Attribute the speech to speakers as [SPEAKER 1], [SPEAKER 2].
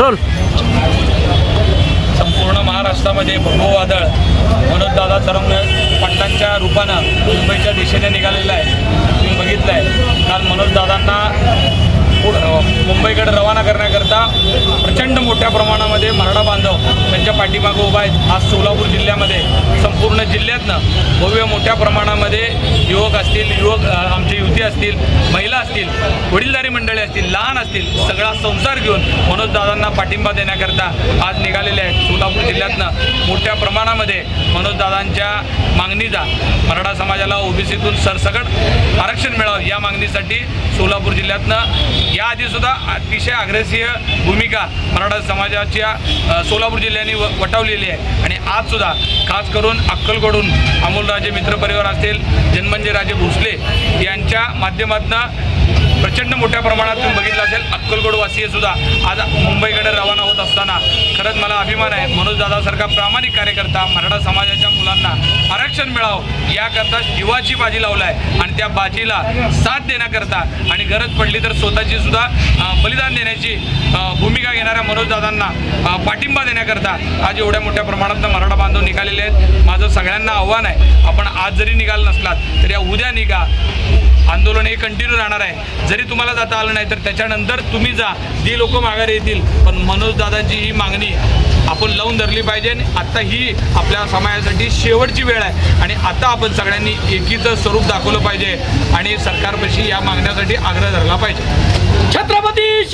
[SPEAKER 1] Role.
[SPEAKER 2] संपूर्ण महाराष्ट्रामध्ये भगवं वादळ. मनोजदादा तरंग पाटलांच्या रूपानं मुंबईच्या दिशेने निघालेलं आहे. तुम्ही बघितलं आहे काल मनोजदादांना दादांना मुंबईकडे रवाना करण्याकरता प्रचंड मोठ्या प्रमाणामध्ये मराठा बांधव त्यांच्या पाठीमागं उभा आहेत. आज सोलापूर जिल्ह्यामध्ये संपूर्ण जिल्ह्यातनं भव्य मोठ्या प्रमाणामध्ये युवक असतील युवक आमचे युवती असतील महिला असतील वडीलधारी मंडळी असतील लहान असतील सगळा संसार घेऊन मनोजदादांना पाठिंबा देण्याकरता आज निघालेले आहेत. सोलापूर जिल्ह्यातनं मोठ्या प्रमाणामध्ये मनोजदादांच्या मागणीचा मराठा समाजाला ओबीसीतून सरसकट आरक्षण मिळावं या मागणीसाठी सोलापूर जिल्ह्यातनं याआधीसुद्धा अतिशय अग्रेसिव्ह भूमिका मराठा समाजाच्या सोलापूर जिल्ह्यात जिल्ह्याने व वटावलेली आहे. आणि आजसुद्धा खास करून अक्कलकडून अमोलराजे मित्रपरिवार असतील जन्मंजय राजे भोसले यांच्या माध्यमातून प्रचंड मोठ्या प्रमाणात तुम्ही बघितलं असेल अक्कलकोटवासीय सुद्धा आज मुंबईकडे रवाना होत असताना खरंच मला अभिमान आहे. मनोज दादासारखा प्रामाणिक कार्यकर्ता मराठा समाजाच्या मुलांना आरक्षण मिळावं याकरता जीवाची बाजी लावला आहे आणि त्या बाजीला साथ देण्याकरता आणि गरज पडली तर स्वतःची सुद्धा बलिदान देण्याची भूमिका घेणाऱ्या मनोज दादांना पाठिंबा देण्याकरता आज एवढ्या मोठ्या प्रमाणात मराठा बांधव निघालेले आहेत. माझं सगळ्यांना आव्हान आहे आपण आज जरी निघाल नसलात तर या उद्या निघा. आंदोलन हे कंटिन्यू राहणार आहे. जरी तुम्हाला जाता आलं नाही तर त्याच्यानंतर तुम्ही जा. जी लोक माघारी येतील. पण मनोजदादांची ही मागणी आपण लावून धरली पाहिजे आणि आत्ता ही आपल्या समाजासाठी शेवटची वेळ आहे. आणि आता आपण सगळ्यांनी एकीचं स्वरूप दाखवलं पाहिजे आणि सरकारपाशी या मागण्यासाठी आग्रह धरला पाहिजे. छत्रपती